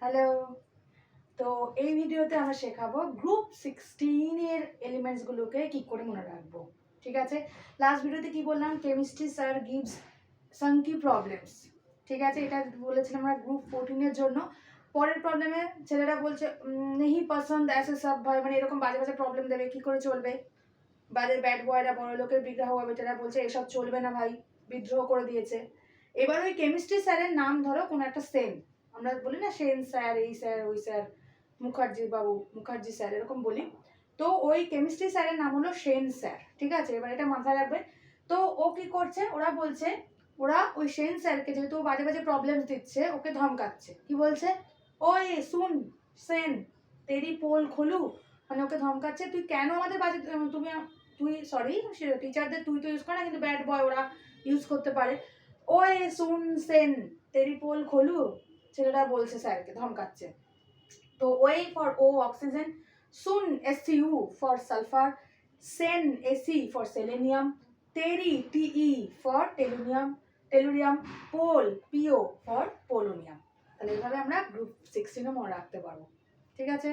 Hello তো এই ভিডিওতে আমরা শেখাবো গ্রুপ সিক্সটিনের এলিমেন্টসগুলোকে কি করে মনে রাখব, ঠিক আছে? লাস্ট ভিডিওতে কি বললাম? কেমিস্ট্রি স্যার গিভস সাংকি প্রবলেমস ঠিক আছে? এটা বলেছিলাম আমরা গ্রুপ ফোরটিনের জন্য। পরের প্রবলেমে ছেলেরা বলছে নেহি পছন্দ, এসে সব ভাই মানে এরকম বাজে বাজে প্রবলেম দেবে, কি করে চলবে? বাজে ব্যাড বয়রা বড় লোকের বিগ্রহ বেটারা বলছে, এসব চলবে না ভাই, বিদ্রোহ করে দিয়েছে। এবার ওই কেমিস্ট্রি স্যারের নাম ধরো, কোনো একটা সেন আমরা বলি না সেন স্যার, এই স্যার, ওই স্যার, মুখার্জি বাবু, মুখার্জি স্যার, এরকম বলি। তো ওই কেমিস্ট্রি স্যারের নাম হলো সেন স্যার, ঠিক আছে? এবার এটা মাথায় রাখবে। তো ও কি করছে? ওরা বলছে, ওরা ওই সেন স্যারকে যেহেতু বাজে বাজে প্রবলেমস দিচ্ছে, ওকে ধমকাচ্ছে। কি বলছে? ওই শুন, সেন, তেরি পোল খোলু। মানে ওকে ধমকাচ্ছে, তুই কেন আমাদের বাজে, তুমি, তুই সরি টিচারদের তুই তো ইউজ করে না, কিন্তু ব্যাড বয় ওরা ইউজ করতে পারে। ওই শুন, সেন, তেরি পোল খোলু। ছেলেটা বলছে স্যারকে, ধমকাচ্ছে। তো ওই ফর ও অক্সিজেন সুন এস ইউ ফর সালফার সেন S E for selenium Teri T E for tellurium tellurium pole P O for polonium তাহলে এভাবে আমরা গ্রুপ সিক্সটিনও মনে রাখতে পারব। ঠিক আছে?